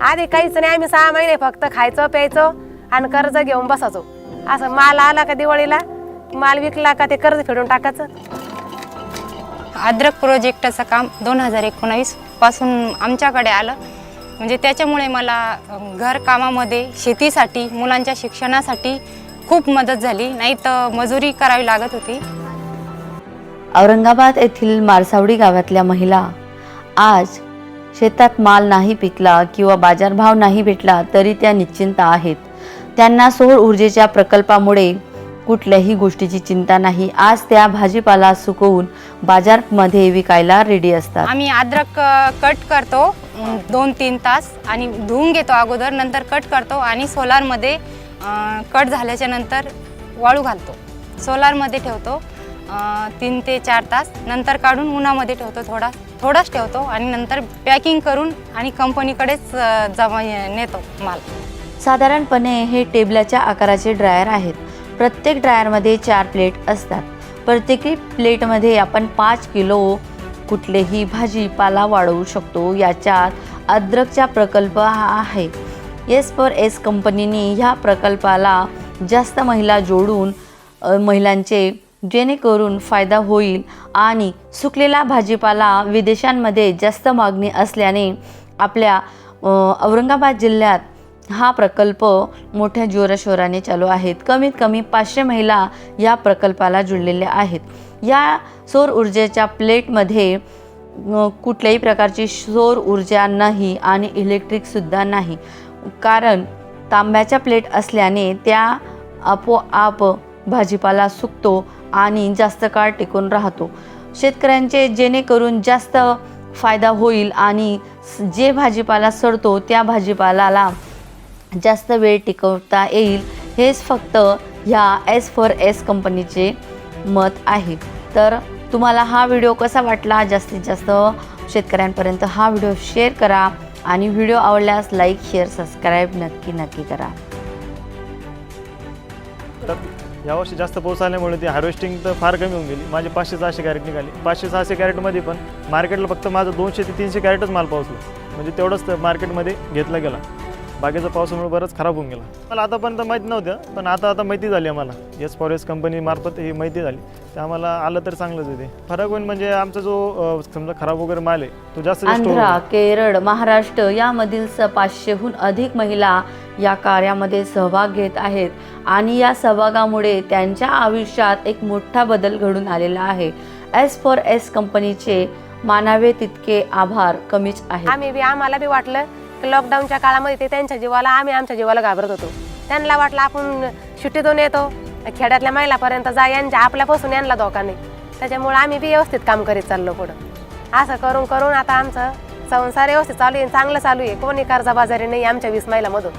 आधी काहीच नाही आम्ही सहा महिने फक्त खायचो प्यायचो आणि कर्ज घेऊन बसायचो. असं माल आला का दिवाळीला? माल विकला का ते कर्ज फेडून टाकायचं. अद्रक प्रोजेक्टचं काम दोन हजार एकोणावीसपासून आमच्याकडे आलं. म्हणजे त्याच्यामुळे मला घरकामामध्ये शेतीसाठी मुलांच्या शिक्षणासाठी खूप मदत झाली. नाही तर मजुरी करावी लागत होती. औरंगाबाद येथील मारसावडी गावातल्या महिला आज शेतात माल नाही पिकला किंवा बाजारभाव नाही भेटला तरी त्या निश्चिंत आहेत. त्यांना सौर ऊर्जेच्या प्रकल्पामुळे कुठल्याही गोष्टीची चिंता नाही. आज त्या भाजीपाला सुकवून बाजारमध्ये विकायला रेडी असतात. आम्ही अद्रक कट करतो. दोन तीन तास आणि धुवून घेतो अगोदर नंतर कट करतो आणि सोलारमध्ये कट झाल्याच्यानंतर वाळू घालतो. सोलारमध्ये ठेवतो तीन ते चार तास. नंतर काढून उन्हामध्ये ठेवतो थोडा. थोडाच ठेवतो आणि नंतर पॅकिंग करून आणि कंपनीकडेच जमा नेतो माल. साधारणपणे हे टेबलाच्या आकाराचे ड्रायर आहेत. प्रत्येक ड्रायरमध्ये चार प्लेट असतात. प्रत्येकी प्लेटमध्ये आपण पाच किलो कुठलेही भाजीपाला वाढवू शकतो याच्यात अद्रकचा प्रकल्प हा आहे. एस पर एस कंपनीने ह्या प्रकल्पाला जास्त महिला जोडून महिलांचे जेणेकरून फायदा होईल आणि सुकलेला भाजीपाला विदेशांमध्ये जास्त मागणी असल्याने आपल्या औरंगाबाद जिल्ह्यात हा प्रकल्प मोठ्या जोराशोराने चालू आहेत. कमीत कमी पाचशे महिला या प्रकल्पाला जुळलेल्या आहेत. या सौर ऊर्जेच्या प्लेटमध्ये कुठल्याही प्रकारची सौर ऊर्जा नाही आणि इलेक्ट्रिकसुद्धा नाही. कारण तांब्याच्या प्लेट असल्याने त्या आपोआप भाजीपाला सुकतो आणि जास्त काळ टिकून राहतो. शेतकऱ्यांचे जेणेकरून जास्त फायदा होईल आणि जे भाजीपाला सडतो त्या भाजीपाल्याला जास्त वेळ टिकवता येईल हेच फक्त ह्या एस फॉर एस कंपनीचे मत आहे. तर तुम्हाला हा व्हिडिओ कसा वाटला? जास्तीत जास्त शेतकऱ्यांपर्यंत हा व्हिडिओ शेअर करा आणि व्हिडिओ आवडल्यास लाईक शेअर सबस्क्राईब नक्की नक्की करा. यावर्षी जास्त पाऊस आल्यामुळे ती हार्वेस्टिंग तर फार कमी होऊन गेली. माझे पाचशे सहाशे कॅरेट निघाली. पाचशे सहाशे कॅरेटमध्ये पण मार्केटला फक्त माझं दोनशे ते तीनशे कॅरेटच माल पावसला म्हणजे तेवढंच तर मार्केटमध्ये घेतला गेला. बाकीचा पावसामुळे बरंच खराब होऊन गेला. मला आतापर्यंत माहिती नव्हतं पण आता आता माहिती झाली आम्हाला. येस फॉरेस्ट कंपनीमार्फत ही माहिती झाली. ते आम्हाला आलं तर चांगलंच आहे ते. फरक होईल म्हणजे आमचा जो अं, समजा खराब वगैरे माल आहे तो जास्त जास्त आंध्रा केरळ महाराष्ट्र यामधील स पाचशेहून अधिक महिला या कार्यामध्ये सहभाग घेत आहेत आणि या सहभागामुळे त्यांच्या आयुष्यात एक मोठा बदल घडून आलेला आहे. एस फॉर एस कंपनीचे मानावे तितके आभार कमीच आहे आम्ही बी आम्हाला बी वाटलं की लॉकडाऊनच्या काळामध्ये ते त्यांच्या जीवाला आम्ही आमच्या जीवाला घाबरत होतो. त्यांना वाटलं आपण सुट्टीतून येतो खेड्यातल्या महिलापर्यंत जा यांच्या आपल्यापासून यांना धोका नाही. त्याच्यामुळे आम्ही बी व्यवस्थित काम करीत चाललो पुढं. असं करून करून आता आमचं संसार व्यवस्थित चालू आहे. चांगलं चालू आहे. कोणी कर्जा बाजारी नाही आमच्या वीस महिलामधून